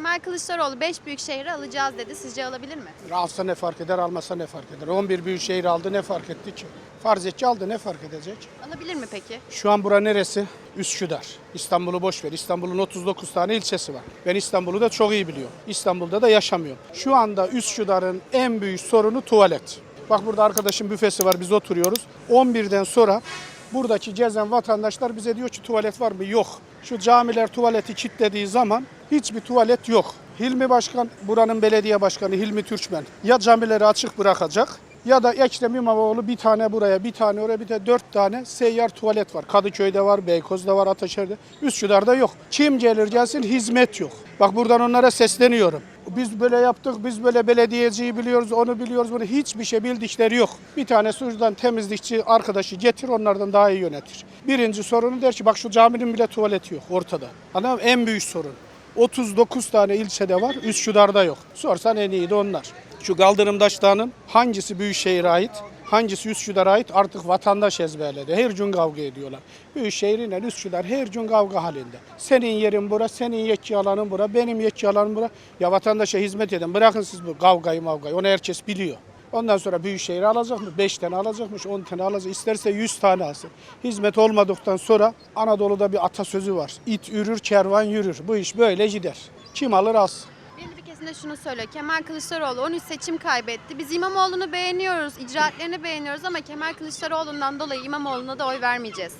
Kemal Kılıçdaroğlu 5 büyük şehri alacağız dedi. Sizce alabilir mi? Alsa ne fark eder, almasa ne fark eder? 11 büyük şehir aldı ne fark etti ki? Farz et ki aldı ne fark edecek? Alabilir mi peki? Şu an bura neresi? Üsküdar. İstanbul'u boş ver. İstanbul'un 39 tane ilçesi var. Ben İstanbul'u da çok iyi biliyorum. İstanbul'da da yaşamıyorum. Şu anda Üsküdar'ın en büyük sorunu tuvalet. Bak burada arkadaşım büfesi var biz oturuyoruz. 11'den sonra buradaki gezen vatandaşlar bize diyor ki tuvalet var mı? Yok. Şu camiler tuvaleti kilitlediği zaman hiçbir tuvalet yok. Hilmi Başkan, buranın belediye başkanı Hilmi Türkmen ya camileri açık bırakacak ya da Ekrem İmamoğlu bir tane buraya, bir tane oraya, bir de dört tane seyyar tuvalet var. Kadıköy'de var, Beykoz'da var, Ataşehir'de. Üsküdar'da yok. Kim gelir gelsin hizmet yok. Bak buradan onlara sesleniyorum. Biz böyle yaptık, biz böyle belediyeciyi biliyoruz, onu biliyoruz, bunu hiçbir şey bildikleri yok. Bir tane şuradan temizlikçi arkadaşı getir, onlardan daha iyi yönetir. Birinci sorunu der ki bak şu caminin bile tuvaleti yok ortada. Anladın mı? En büyük sorun. 39 tane ilçede var, Üsküdar'da yok. Sorsan en iyi de onlar. Şu Kaldırımdaş Dağı'nın hangisi Büyükşehir'e ait, hangisi Üsküdar'a ait artık vatandaş ezberledi. Her gün kavga ediyorlar. Büyükşehir ile Üsküdar her gün kavga halinde. Senin yerin bura, senin yetki alanın bura, benim yetki alanım bura. Ya vatandaşa hizmet edin. Bırakın siz bu kavgayı mavgayı. Onu herkes biliyor. Ondan sonra Büyükşehir alacak mı? 5 tane alacakmış, 10 tane alacak. İsterse 100 tane alsın. Hizmet olmadıktan sonra Anadolu'da bir atasözü var. İt ürür, kervan yürür. Bu iş böyle gider. Kim alır alsın. Belli bir kesimde şunu söylüyor. Kemal Kılıçdaroğlu 13 seçim kaybetti. Biz İmamoğlu'nu beğeniyoruz, icraatlerini beğeniyoruz ama Kemal Kılıçdaroğlu'ndan dolayı İmamoğlu'na da oy vermeyeceğiz.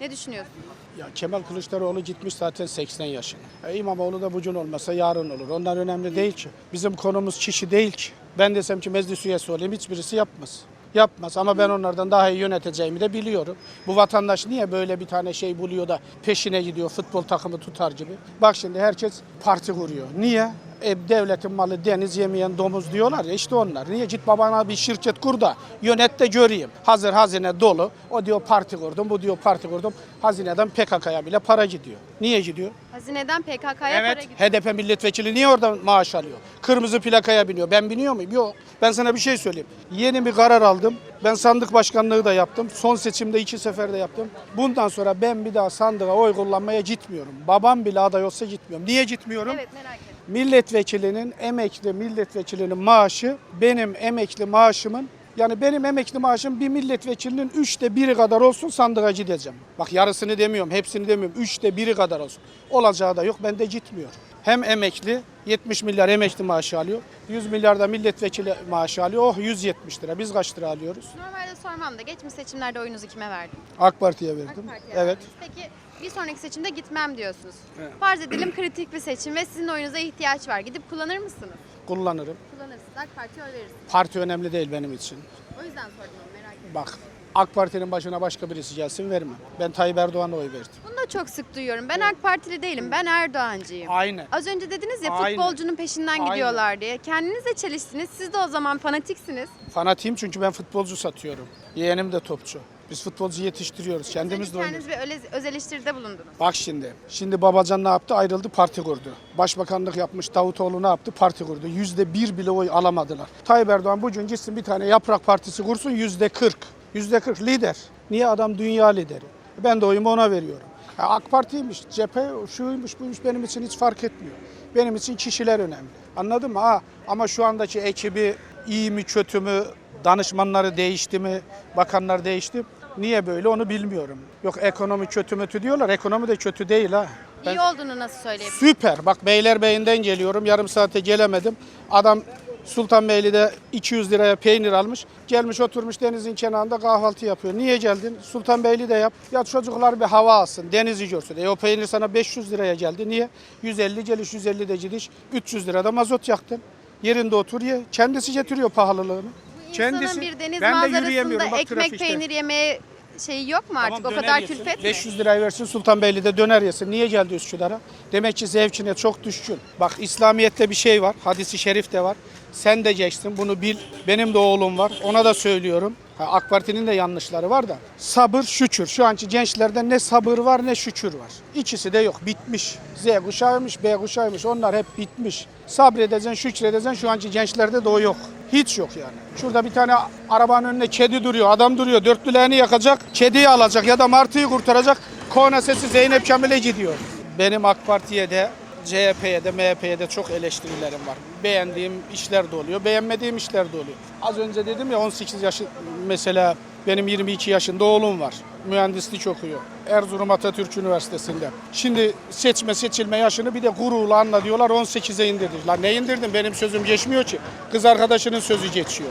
Ne düşünüyorsun? Ya Kemal Kılıçdaroğlu gitmiş zaten 80 yaşına. E, İmamoğlu da bugün olmasa yarın olur. Ondan önemli değil ki. Bizim konumuz kişi değil ki. Ben desem ki meclis üyesi olayım hiçbirisi yapmaz. Yapmaz ama ben onlardan daha iyi yöneteceğimi de biliyorum. Bu vatandaş niye böyle bir tane şey buluyor da peşine gidiyor futbol takımı tutar gibi. Bak şimdi herkes parti kuruyor. Niye? E, devletin malı deniz yemeyen domuz diyorlar ya işte onlar. Niye git babana bir şirket kur da yönet de göreyim. Hazır hazine dolu. O diyor parti kurdum, bu diyor parti kurdum. Hazineden PKK'ya bile para gidiyor. Niye gidiyor? Hazineden PKK'ya para Evet. gidiyor. HDP milletvekili niye oradan maaş alıyor? Kırmızı plakaya biniyor. Ben biniyor muyum? Yok. Ben sana bir şey söyleyeyim. Yeni bir karar aldım. Ben sandık başkanlığı da yaptım. Son seçimde iki sefer de yaptım. Bundan sonra ben bir daha sandığa oy kullanmaya gitmiyorum. Babam bile aday olsa gitmiyorum. Niye gitmiyorum? Evet merak ettim. Milletvekilinin, emekli milletvekilinin maaşı benim emekli maaşımın yani benim emekli maaşım bir milletvekilinin üçte biri kadar olsun sandığa gideceğim. Bak yarısını demiyorum, hepsini demiyorum. Üçte biri kadar olsun. Olacağı da yok, ben de gitmiyorum. Hem emekli, 70 milyar emekli maaşı alıyor. 100 milyar da milletvekili maaşı alıyor. Oh 170 lira. Biz kaç lira alıyoruz? Normalde sormam da geçmiş seçimlerde oyunuzu kime verdin? AK Parti'ye AK verdim. Parti'ye Evet. verdiniz. Peki bir sonraki seçimde gitmem diyorsunuz. Farz edelim kritik bir seçim ve sizin oyunuza ihtiyaç var. Gidip kullanır mısınız? Kullanırım. Kullanırsınız. AK Parti'ye oy verirsiniz. Parti önemli değil benim için. O yüzden sordum merak ettim. Bak AK Parti'nin başına başka birisi gelsin vermem. Ben Tayyip Erdoğan'a oy verdim. Bunu da çok sık duyuyorum. Ben AK Partili değilim. Ben Erdoğancıyım. Aynen. Az önce dediniz ya Aynen. futbolcunun peşinden Aynen. gidiyorlar diye. Kendinizle çeliştiniz. Siz de o zaman fanatiksiniz. Fanatiyim çünkü ben futbolcu satıyorum. Yeğenim de topçu. Biz futbolcu yetiştiriyoruz. Kendimiz de oynuyoruz. Kendiniz bir öyle, öz eleştiride bulundunuz. Bak şimdi. Şimdi Babacan ne yaptı? Ayrıldı parti kurdu. Başbakanlık yapmış Davutoğlu ne yaptı? Parti kurdu. Yüzde bir bile oy alamadılar. Tayyip Erdoğan bugün gitsin bir tane yaprak partisi kursun yüzde kırk. Yüzde kırk lider. Niye adam dünya lideri? Ben de oyumu ona veriyorum. Ha, AK Parti'ymiş, cephe şuymuş buymuş benim için hiç fark etmiyor. Benim için kişiler önemli. Anladın mı? Ha, ama şu andaki ekibi iyi mi kötü mü, danışmanları değişti mi, bakanlar değişti. Niye böyle onu bilmiyorum. Yok ekonomi kötü mütü diyorlar. Ekonomi de kötü değil ha. Ben- İyi olduğunu nasıl söyleyebilirim? Süper. Bak Beylerbeyi'nden geliyorum. Yarım saate gelemedim. Adam Sultanbeyli'de 200 liraya peynir almış. Gelmiş oturmuş denizin kenarında kahvaltı yapıyor. Niye geldin? Sultanbeyli'de yap. Ya çocuklar bir hava alsın. Denizi görsün. E o peynir sana 500 liraya geldi. Niye? 150 geliş 150 de gidiş. 300 lirada mazot yaktın. Yerinde otur ye. Kendisi getiriyor pahalılığını. İnsanın bir deniz ben de manzarasında yürüyemiyorum. Bak ekmek trafikte. peynir yemeye şeyi yok mu artık? Tamam, o kadar yesin. külfet mi? 500 lirayı versin Sultanbeyli'de döner yesin. Niye geldi Üsküdar'a? Demek ki zevkine çok düşkün. Bak İslamiyet'te bir şey var. Hadisi şerif de var. Sen de geçtin bunu bil. Benim de oğlum var. Ona da söylüyorum. Ha, AK Parti'nin de yanlışları var da. Sabır, şükür. Şu anki gençlerde ne sabır var ne şükür var. İkisi de yok. Bitmiş. Z kuşağıymış, B kuşağıymış. Onlar hep bitmiş. Sabredeceksin, şükredeceksin. Şu anki gençlerde de o yok. Hiç yok yani. Şurada bir tane arabanın önünde kedi duruyor. Adam duruyor. Dörtlülerini yakacak. Kediyi alacak ya da martıyı kurtaracak. Korna sesi Zeynep Kamil'e gidiyor. Benim AK Parti'ye de CHP'ye de MHP'ye de çok eleştirilerim var. Beğendiğim işler de oluyor, beğenmediğim işler de oluyor. Az önce dedim ya 18 yaşı mesela benim 22 yaşında oğlum var. Mühendislik okuyor. Erzurum Atatürk Üniversitesi'nde. Şimdi seçme seçilme yaşını bir de gururla anla diyorlar 18'e indirdik. Lan ne indirdim benim sözüm geçmiyor ki. Kız arkadaşının sözü geçiyor.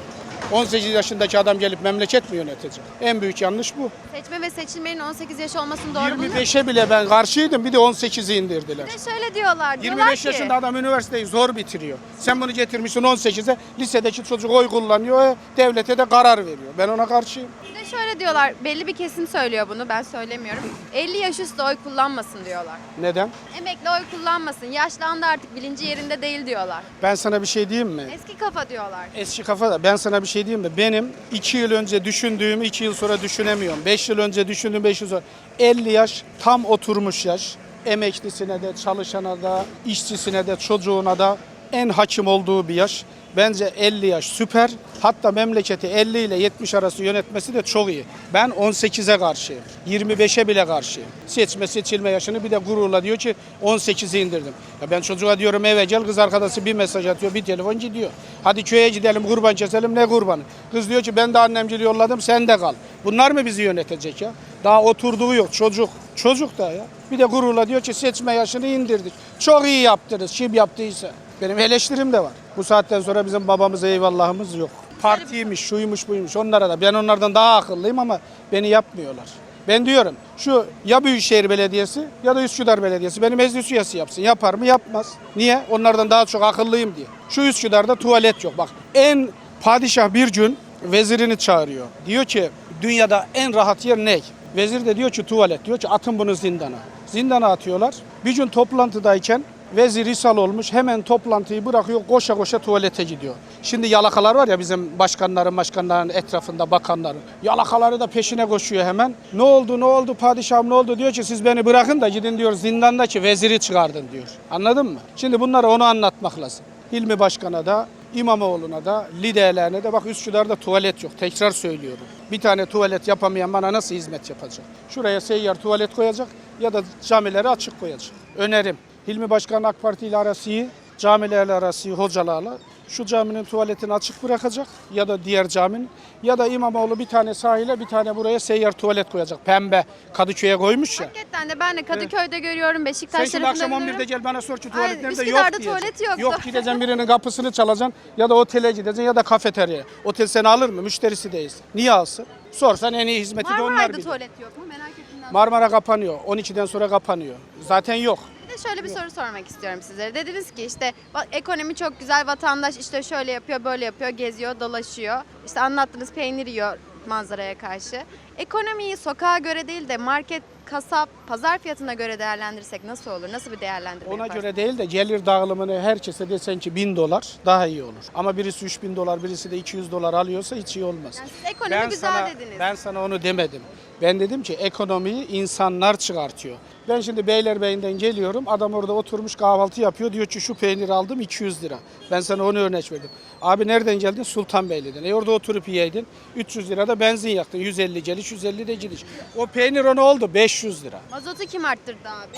18 yaşındaki adam gelip memleket mi yönetecek? En büyük yanlış bu. Seçme ve seçilmenin 18 yaş olmasını doğru buluyor musun? 25'e bile ben karşıydım bir de 18'i indirdiler. Bir de şöyle diyorlar. diyorlar 25 ki, yaşında adam üniversiteyi zor bitiriyor. Sen bunu getirmişsin 18'e. Lisedeki çocuk oy kullanıyor. e, Devlete de karar veriyor. Ben ona karşıyım. Bir de şöyle diyorlar. Belli bir kesim söylüyor bunu. Ben söylemiyorum. 50 yaş üstü oy kullanmasın diyorlar. Neden? Emekli oy kullanmasın. Yaşlandı artık bilinci yerinde değil diyorlar. Ben sana bir şey diyeyim mi? Eski kafa diyorlar. Eski kafa da ben sana bir şey diyeyim mi? Benim 2 yıl önce düşündüğümü 2 yıl sonra düşünemiyorum. 5 yıl önce düşündüğüm 5 yıl sonra. 50 yaş tam oturmuş yaş. Emeklisine de, çalışana da, işçisine de, çocuğuna da en hakim olduğu bir yaş. Bence 50 yaş süper. Hatta memleketi 50 ile 70 arası yönetmesi de çok iyi. Ben 18'e karşıyım. 25'e bile karşıyım. Seçme seçilme yaşını bir de gururla diyor ki 18'e indirdim. Ya ben çocuğa diyorum eve gel kız arkadaşı bir mesaj atıyor bir telefon gidiyor. Hadi köye gidelim kurban keselim ne kurbanı. Kız diyor ki ben de annemcili yolladım sen de kal. Bunlar mı bizi yönetecek ya? Daha oturduğu yok çocuk. Çocuk da ya. Bir de gururla diyor ki seçme yaşını indirdik. Çok iyi yaptınız kim yaptıysa. Benim eleştirim de var. Bu saatten sonra bizim babamıza eyvallahımız yok. Partiymiş, şuymuş, buymuş onlara da. Ben onlardan daha akıllıyım ama beni yapmıyorlar. Ben diyorum şu ya Büyükşehir Belediyesi ya da Üsküdar Belediyesi beni meclis üyesi yapsın. Yapar mı? Yapmaz. Niye? Onlardan daha çok akıllıyım diye. Şu Üsküdar'da tuvalet yok. Bak en padişah bir gün vezirini çağırıyor. Diyor ki dünyada en rahat yer ne? Vezir de diyor ki tuvalet. Diyor ki atın bunu zindana. Zindana atıyorlar. Bir gün toplantıdayken vezir ishal olmuş hemen toplantıyı bırakıyor koşa koşa tuvalete gidiyor. Şimdi yalakalar var ya bizim başkanların başkanların etrafında bakanların. Yalakaları da peşine koşuyor hemen. Ne oldu ne oldu padişahım ne oldu diyor ki siz beni bırakın da gidin diyor zindandaki veziri çıkardın diyor. Anladın mı? Şimdi bunları onu anlatmak lazım. Hilmi Başkan'a da İmamoğlu'na da liderlerine de bak Üsküdar'da tuvalet yok. Tekrar söylüyorum. Bir tane tuvalet yapamayan bana nasıl hizmet yapacak? Şuraya seyyar tuvalet koyacak ya da camileri açık koyacak. Önerim. Hilmi Başkan AK Parti ile arası iyi, camilerle arası iyi, hocalarla. Şu caminin tuvaletini açık bırakacak ya da diğer caminin ya da İmamoğlu bir tane sahile bir tane buraya seyyar tuvalet koyacak. Pembe Kadıköy'e koymuş ya. Hakikaten de ben de Kadıköy'de görüyorum, Sen Beşiktaş şimdi tarafında akşam 11'de görüyorum. gel bana sor ki tuvalet nerede? Üsküdar'da yok diyeceksin. tuvalet yoktu. Yok gideceksin birinin kapısını çalacaksın ya da otele gideceksin ya da kafeteryaya. Otel seni alır mı? Müşterisi değilsin. Niye alsın? Sorsan en iyi hizmeti de onlar Marmaray'da bilir. tuvalet yok mu? Merak ettim. Marmara kapanıyor. 12'den sonra kapanıyor. Zaten yok. Şöyle bir soru sormak istiyorum sizlere. Dediniz ki işte va- ekonomi çok güzel, vatandaş işte şöyle yapıyor, böyle yapıyor, geziyor, dolaşıyor. İşte anlattınız peynir yiyor manzaraya karşı. Ekonomiyi sokağa göre değil de market, kasap, pazar fiyatına göre değerlendirirsek nasıl olur? Nasıl bir değerlendirme Ona yaparsınız? göre değil de gelir dağılımını herkese desen ki 1000 dolar daha iyi olur. Ama birisi 3000 dolar, birisi de 200 dolar alıyorsa hiç iyi olmaz. Yani siz ekonomi güzel sana, dediniz. Ben sana onu demedim. Ben dedim ki ekonomiyi insanlar çıkartıyor. Ben şimdi Beylerbeyi'nden geliyorum. Adam orada oturmuş kahvaltı yapıyor. Diyor ki şu peynir aldım 200 lira. Ben sana onu örnek verdim. Abi nereden geldin? Sultanbeyli'den. E orada oturup yiyeydin. 300 lira da benzin yaktın. 150 geliş, 150 de gidiş. O peynir ona oldu 500 lira. Mazotu kim arttırdı abi?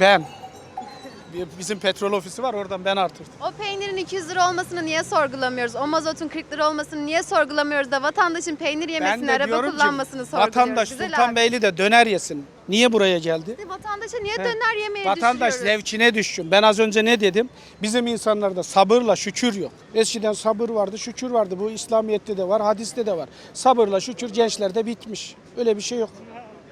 Ben. Bizim petrol ofisi var oradan ben artırdım. O peynirin 200 lira olmasını niye sorgulamıyoruz? O mazotun 40 lira olmasını niye sorgulamıyoruz da vatandaşın peynir yemesini, araba diyorum ki, kullanmasını sorguluyoruz. Vatandaş abi. Sultanbeyli de döner yesin. Niye buraya geldi? Vatandaşa niye döner yemeye Vatandaş düşürüyoruz? zevkine düşkün. Ben az önce ne dedim? Bizim insanlarda sabırla şükür yok. Eskiden sabır vardı, şükür vardı. Bu İslamiyet'te de var, hadiste de var. Sabırla şükür gençlerde bitmiş. Öyle bir şey yok.